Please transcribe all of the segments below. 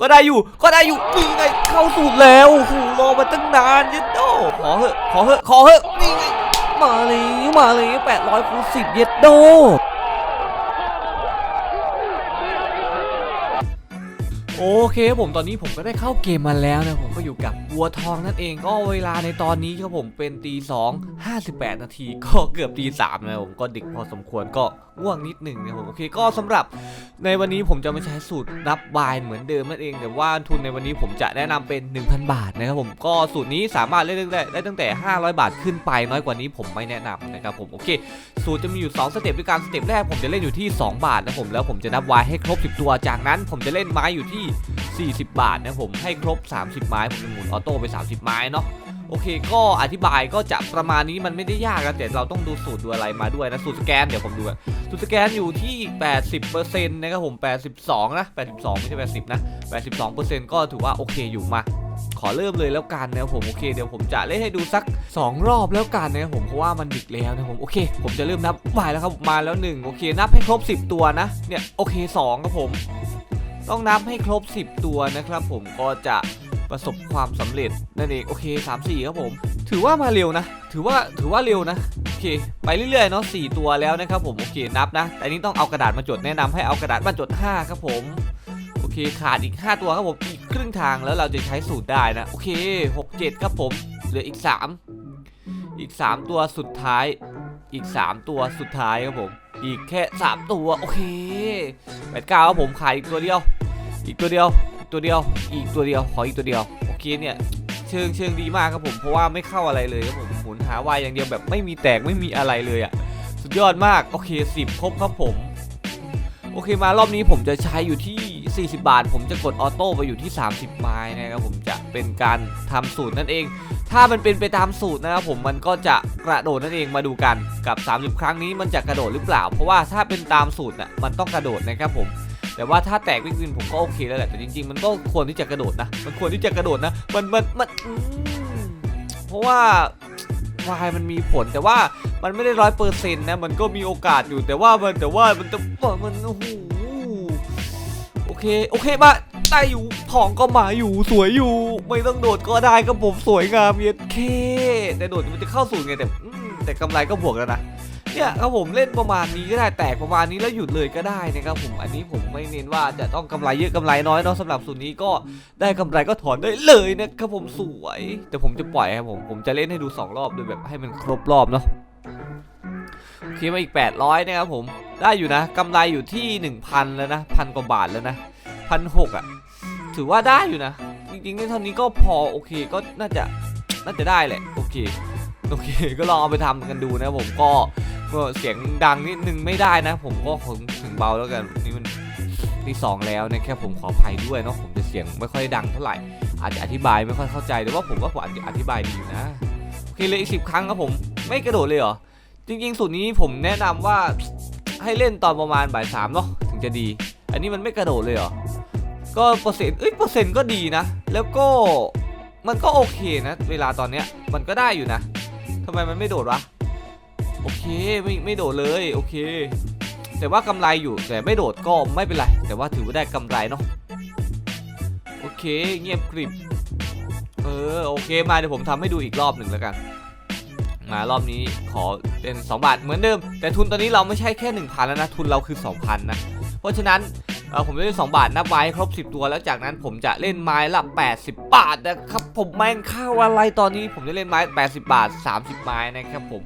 ก็ได้อยู่ ก็ได้อยู่นี่ไงเข้าสูตรแล้วโอ้โหรอมาตั้งนานยัดโดขอเหอะ ขอเหอะ ขอเหอะ นี่ไง มาเลยมาเลยแปดร้อยคูณสิบย็ดโดโอเคผมตอนนี้ผมก็ได้เข้าเกมมาแล้วนะผมก็อยู่กับบัวทองนั่นเองก็เวลาในตอนนี้ครับผมเป็นตีสองห้าสิบแปดนาทีก็เกือบตีสามนะผมก็ดึกพอสมควรก็ง่วงนิดหนึ่งนะผมโอเคก็สำหรับในวันนี้ผมจะไม่ใช้สูตรนับบายเหมือนเดิมนั่นเอง แต่ว่าทุนในวันนี้ผมจะแนะนำเป็น 1,000 บาทนะครับผมก็สูตรนี้สามารถเล่นได้ได้ตั้งแต่ 500 บาทขึ้นไปน้อยกว่านี้ผมไม่แนะนำนะครับผมโอเค สูตรจะมีอยู่ 2 สเต็ปด้วยกันสเต็ปแรกผมจะเล่นอยู่ที่ 2 บาทนะผมแล้วผมจะนับวายให้ครบ 10 ตัวจากนั้น ผมจะเล่นไม้อยู่ที่ 40 บาทนะผมให้ครบ 30 ไม้ผมจะหมุนออโต้ไป 30 ไม้เนาะ โอเค ก็อธิบายก็จะประมาณนี้มันไม่ได้ยากนะแต่เราต้องดูสูตรดูอะไรมาด้วยนะสูตรสแกนเดี๋ยวผมดูอะสูตรสแกนอยู่ที่ 80%นะครับผม 82 นะ 82 ไม่ใช่ 80 นะ 82%ก็ถือว่าโอเคอยู่มาขอเริ่มเลยแล้วกันนะครับผมโอเคเดี๋ยวผมจะเล่นให้ดูสัก 2 รอบแล้วกันนะครับผมเพราะว่ามันดึกแล้วนะครับผมโอเค ผมจะเริ่มนับไปแล้วครับมาแล้ว 1 โอเค นับให้ครบ 10 ตัวนะเนี่ยโอเค2ครับผม ต้องนับให้ครบ 10 ตัวนะครับผมก็จะ ประสบความสำเร็จนั่นเองโอเค 3 4ครับผม ถือว่ามาเร็วนะ ถือว่าถือว่าเร็วนะโอเคไปเรื่อยๆเนาะ4ตัวแล้วนะครับผมโอเคนับนะแต่นี้ต้องเอากระดาษมาจดแนะนำให้เอากระดาษมาจด 5 ครับผมโอเคขาดอีก 5 ตัวครับผมอีกครึ่งทางแล้วเราจะใช้สูตรได้นะโอเค 6 7 ครับผมเหลืออีก 3 อีก 3 ตัวสุดท้ายอีก 3 ตัวสุดท้ายครับผมอีกแค่ 3 ตัวโอเคแปดเก้าครับผมขายอีกตัวเดียว อีกตัวเดียว ตัวเดียว อีกตัวเดียว ขออีกตัวเดียว โอเคเนี่ย เชิงเชิงดีมากครับผม เพราะว่าไม่เข้าอะไรเลยครับผมหมุนหาวายอย่างเดียวแบบไม่มีแตกไม่มีอะไรเลยอะ่ะ สุดยอดมาก โอเค10ครบครับผม โอเคมารอบนี้ผมจะใช้อยู่ที่ 40 บาท ผมจะกดออโต้ไปอยู่ที่ 30 ไม้นะครับผมจะเป็นการทำสูตรนั่นเอง ถ้ามันเป็นไปตามสูตรนะครับผมมันก็จะกระโดดนั่นเองมาดูกันกับ 30 ครั้งนี้มันจะกระโดดหรือเปล่า เพราะว่าถ้าเป็นตามสูตรน่ะมันต้องกระโดดนะครับผม แต่ว่าถ้าแตกวิ่งวินผมก็โอเคแล้วแหละแต่จริง ๆ มันก็ควรที่จะกระโดดนะ มันควรที่จะกระโดดนะ มันมันมันเพราะว่าวายมันมีผลแต่ว่ามันไม่ได้ร้อยเปอร์เซ็นต์นะมันก็มีโอกาสอยู่แต่ว่ามันแต่ว่ามันจะมันโอ้โหโอเคโอเคมาได้อยู่ทองก็มาอยู่สวยอยู่ ไม่ต้องโดดก็ได้ครับผมสวยงามเย็ดเคแต่โดดมันจะเข้าสูงไงแต่แต่กำไรก็บวกแล้วนะ เนี่ยครับผมเล่นประมาณนี้ก็ได้แตกประมาณนี้แล้วหยุดเลยก็ได้นะครับผมอันนี้ผมไม่เน้นว่าจะต้องกำไรเยอะกำไรน้อยเนาะสำหรับสูตรนี้ก็ได้กำไรก็ถอนได้เลยนะครับผมสวย แต่ผมจะปล่อยครับผมผมจะเล่นให้ดู 2 รอบโดยแบบให้มันครบรอบเนาะโอเคมาอีก 800นะครับผมได้อยู่นะกำไรอยู่ที่ 1,000 แล้วนะพันกว่าบาทแล้วนะพันหกอะถือว่าได้อยู่นะ จริงๆในเท่านี้ก็พอโอเคก็น่าจะน่าจะได้แหละโอเคโอเค ก็ลองเอาไปทำกันดูนะผมก็ ก็เสียงดังนิดนึงไม่ได้นะ ผมก็คงถึงเบาแล้วกันนี่มันที่สองแล้วนะครับผมขออภัยด้วยเนาะผมจะเสียงไม่ค่อยดังเท่าไหร่อาจจะอธิบายไม่ค่อยเข้าใจแต่ว่าผมว่าผมอาจจะอธิบายดีนะโอเคเลยอีกสิบครั้งครับผมไม่กระโดดเลยเหรอจริงๆสูตรนี้ผมแนะนำว่าให้เล่นตอนประมาณบ่ายสามเนาะถึงจะดี อันนี้มันไม่กระโดดเลยเหรอก็เปอร์เซ็นต์เอ้ยเปอร์เซ็นต์ก็ดีนะ แล้วก็มันก็โอเคนะ เวลาตอนเนี้ยมันก็ได้อยู่นะทำไมมันไม่โดดวะ โอเคไม่ไม่โดดเลยโอเค แต่ว่ากำไรอยู่แต่ไม่โดดก็ไม่เป็นไร แต่ว่าถือว่าได้กำไรเนาะโอเคเงียบกริบเออโอเคมาเดี๋ยวผมทำให้ดูอีกรอบหนึ่งแล้วกัน มารอบนี้ขอเป็น 2 บาทเหมือนเดิม แต่ทุนตอนนี้เราไม่ใช่แค่ 1,000 แล้วนะ ทุนเราคือ 2,000 นะ เพราะฉะนั้น อ่อผมจะเล่น 2 บาทนับไม้ครบ 10 ตัวแล้วจากนั้นผมจะเล่นไม้ละ 80 บาทนะครับผมแม่งข้าวอะไรตอนนี้ผมจะเล่นไม้ 80 บาท 30 ไม้นะครับผม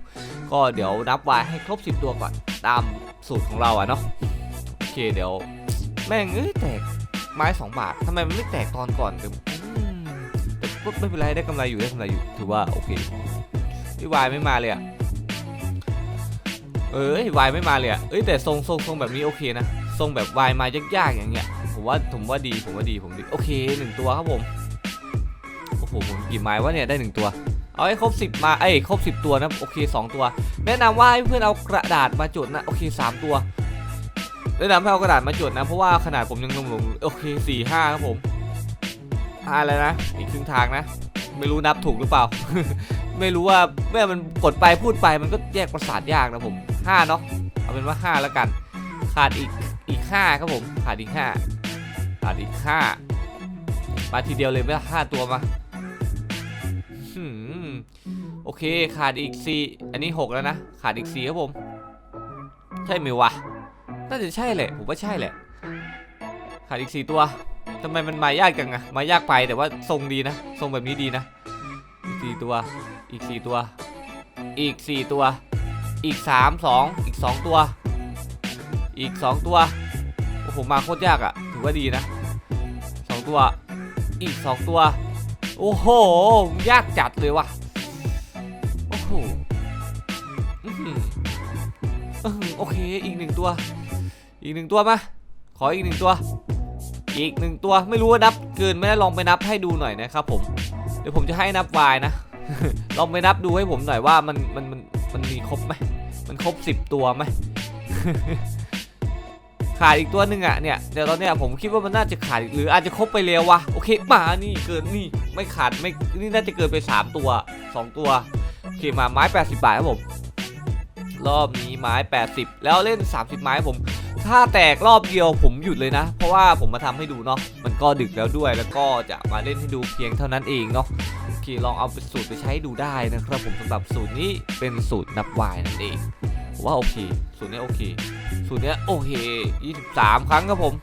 ก็เดี๋ยวนับไว้ให้ครบ 10 ตัวก่อนตามสูตรของเราอะเนาะโอเคเดี๋ยว แม่งเอ้ยแตกไม้ 2 บาททำไมมันไม่แตกตอนก่อนแต่อืมแต่ก็ไม่เป็นไรได้กำไรอยู่ได้กำไรอยู่ถือว่าโอเคพี่วายไม่มาเลยอะเอ้ยวายไม่มาเลยอะเอ้ยแต่ทรงทรงทรงแบบนี้โอเคนะ ทรงแบบวายมายากๆอย่างเงี้ยผมว่าผมว่าดีผมว่าดีผมดีโอเคหนึ่งตัวครับผมโอ้โหผมกี่ไม้วะเนี่ยได้หนึ่งตัว เอาให้ครบ10มาเอ้ยครบ10ตัวนะโอเค2ตัว แนะนำว่าให้เพื่อนเอากระดาษมาจดนะโอเค3ตัวแนะนำให้เอากระดาษมาจดนะ เพราะว่าขนาดผมยังหนุ่มๆโอเค4 5ครับผมห้าแล้วนะอีกครึ่งทางนะ ไม่รู้นับถูกหรือเปล่า ไม่รู้ว่าเมื่อมันกดไปพูดไปมันก็แยกประสาทยากนะผม5เนาะเอาเป็นว่า5แล้วกัน ขาดอีก อีก5ครับผมขาดอีก5ขาดอีก5มาทีเดียวเลยไม่ห้าตัวมาหืมโอเคขาดอีกสี่อันนี้หกแล้วนะ ขาดอีกสี่ครับผม ใช่ไหมวะน่าจะใช่แหละผมว่าใช่แหละ ขาดอีกสี่ตัวทำไมมันมายากจังอะมายากไปแต่ว่าทรงดีนะ ทรงแบบนี้ดีนะอีกสี่ตัว อีกสี่ตัว อีกสี่ตัว อีกสามสองอีกสองตัว อีกสองตัว โอ้โห มาโคตรยากอะถือว่าดีนะสองตัว อีกสองตัว โอ้โห ยากจัดเลยว่ะ โอ้โหอื้อหืออื้อหือโอเค อีกหนึ่งตัว อีกหนึ่งตัวมา ขออีกหนึ่งตัว อีกหนึ่งตัว ไม่รู้ว่านับเกินไม่ได้ลองไปนับให้ดูหน่อยนะครับผม เดี๋ยวผมจะให้นับวายนะ ลองไปนับดูให้ผมหน่อยว่ามันมันมันมันมีครบไหม มันครบสิบตัวไหม ขาดอีกตัวหนึ่งอะเนี่ยเดี๋ยวตอนเนี้ยผมคิดว่ามันน่าจะขาดหรืออาจจะครบไปแล้ววะโอเคมานี่เกินนี่ไม่ขาดไม่นี่น่าจะเกินไป 3 ตัว 2 ตัวโอเคมาไม้ 80 บาทครับผมรอบนี้ไม้ 80 แล้วเล่น 30 ไม้ผม ถ้าแตกรอบเดียวผมหยุดเลยนะ เพราะว่าผมมาทำให้ดูเนาะมันก็ดึกแล้วด้วยแล้วก็จะมาเล่นให้ดูเพียงเท่านั้นเองเนาะ โอเคลองเอาเป็นสูตรไปใช้ดูได้นะครับผมสำหรับสูตรนี้เป็นสูตรนับวายนั่นเองว่าโอเค สูตรนี้โอเค สูตรนี้โอเค23 ครั้งครับผม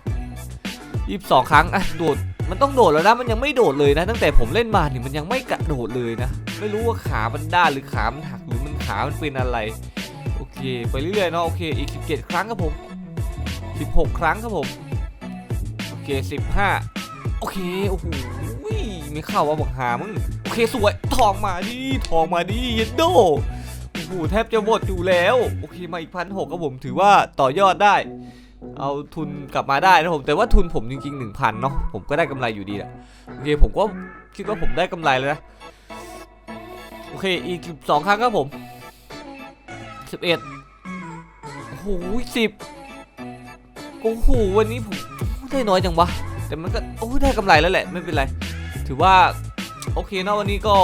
22 ครั้งอะโดดมันต้องโดดแล้วนะ มันยังไม่โดดเลยนะ ตั้งแต่ผมเล่นมาเนี่ยมันยังไม่กระโดดเลยนะ ไม่รู้ว่าขามันด้านหรือขามันหักหรือมันขามันเป็นอะไร โอเค ไปเรื่อยๆเนาะโอเคอีก 17 ครั้งครับผม 16 ครั้งครับผมโอเค 15 โอเคโอ้โหไม่เข้าว่าบอกหามึง เคสวยทองมาดิทองมาดิเยนโดโอ้โหแทบจะหมดอยู่แล้ว โอเคมาอีกพันหกครับผมถือว่าต่อยอดได้ เอาทุนกลับมาได้นะผมแต่ว่าทุนผมจริงๆ1,000เนาะผมก็ได้กำไรอยู่ดีแหละโอเคผมก็คิดว่าผมได้กำไรแล้วนะโอเคอีก12ครั้งครับผม11โอ้โหสิบโอ้โหวันนี้ผมได้น้อยจังวะแต่มันก็โอ้ได้กำไรแล้วแหละไม่เป็นไร ถือว่า โอเคนะวันนี้ก็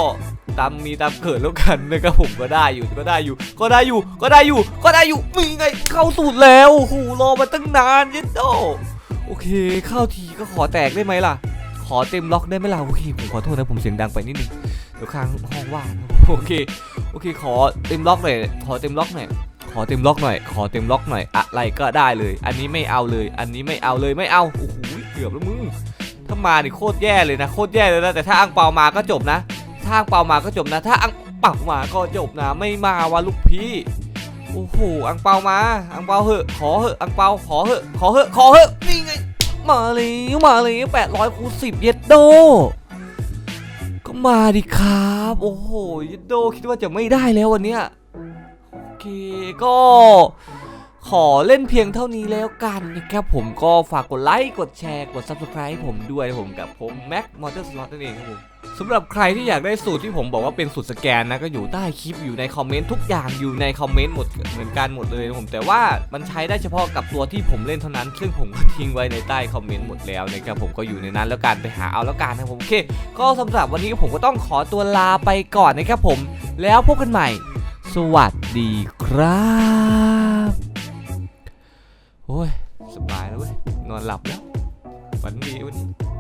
ตามมีตามเกิดแล้วกันนะครับผมก็ได้อยู่ก็ได้อยู่ ก็ได้อยู่ก็ได้อยู่ก็ได้อยู่มีไงเข้าสูตรแล้วโอ้โหรอมาตั้งนานย็นโดโอเคเข้าทีก็ขอแตกได้ไหมล่ะ ขอเต็มล็อกได้ไหมล่ะโอเคผมขอโทษนะผมเสียงดังไปนิดนึงเดี๋ยวค้างห้องว่างโอเคโอเค ขอเต็มล็อกหน่อยขอเต็มล็อกหน่อยขอเต็มล็อกหน่อย ขอเต็มล็อกหน่อย อะไรก็ได้เลย อันนี้ไม่เอาเลย อันนี้ไม่เอาเลย ไม่เอา โอ้โห เกือบแล้วมึง ถ้ามานี่โคตรแย่เลยนะโคตรแย่เลยนะแต่ถ้าอังเปามาก็จบนะ ถ้าอังเปามาก็จบนะ ถ้าอังเปามาก็จบนะ ไม่มาวะลูกพี่โอ้โหอังเปามาอังเปาเหอะขอเหอะอังเปาขอเหอะขอเหอะขอเหอะนี่ไงมาเลยมาเลยแปดร้อยคูสิบเยดโดก็มาดิครับ โอ้โหเยดโดคิดว่าจะไม่ได้แล้ววันเนี้ยโอเคก็ ขอเล่นเพียงเท่านี้แล้วกันนะครับผมก็ฝากกดไลค์ กดแชร์ กด Subscribe ให้ผมด้วยผมกับผมแม็กมอเตอร์สล็อตนั่นเองครับผมสำหรับใครที่อยากได้สูตรที่ผมบอกว่าเป็นสูตรสแกนนะก็อยู่ใต้คลิปอยู่ในคอมเมนต์ทุกอย่างอยู่ในคอมเมนต์หมดเหมือนกันหมดเลยนะผมแต่ว่ามันใช้ได้เฉพาะกับตัวที่ผมเล่นเท่านั้น ซึ่งผมก็ทิ้งไว้ในใต้คอมเมนต์หมดแล้วนะครับผมก็อยู่ในนั้นแล้วกันไปหาเอาแล้วกันนะผมโอเค ก็สำหรับวันนี้ผมก็ต้องขอตัวลาไปก่อนนะครับผม แล้วพบกันใหม่ สวัสดีครับ โอ้ย สบายแล้วเว้ย นอนหลับแล้ว วันนี้วันนี้